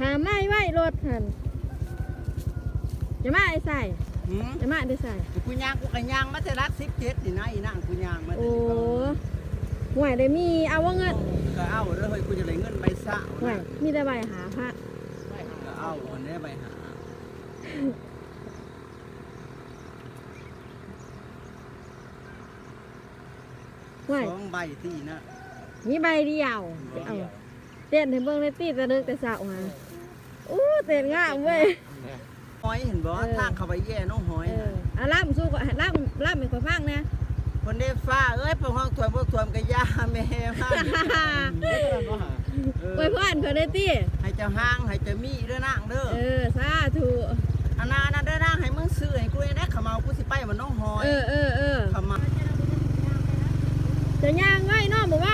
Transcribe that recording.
หาไม้ไว้รถหันอย่ามาไอ้ใส่หืมอย่ามาได้ใส่ กูย่างกูก็ย่างมาแต่รัก17นี่นะอีนางกูย่างมาแต่โอ้ห่วยได้มีเอาว่าเงินก็เอาเด้อเฮ้ยกูจะได้เงินใบสะห่วยมีแต่ใบหาพระก็เอาคนนี้ใบหาห่วยสองใบที่นะมีใบเดียวเอาเต้นให้เบิ่งเลยตีแต่เดึกแต่เช้ามาอู้เต้นงามเว้ยหอยเห็นบ่เออทางเข้าไปแย่น้องหอยเอออะล่ำสู้ก่อนล่ำล่ำให้ข่อยฟังนะ คนได้ฟ้าเอ้ยไปห้องถวยบ่ถวมก็ย่าแม่มันไว้พรเพิ่นได้ติให้เจ้าห้างให้เจ้ามีเด้อนางเด้อเออสาธุอันนั้นนะเด้อนางให้มึงซื้อให้กูได้ขะเมากูสิไปมันน้องหอยเออเออเออขะเมา จะย่างง่ายเนาะหมู่บ้านนี่ยังเห็นยา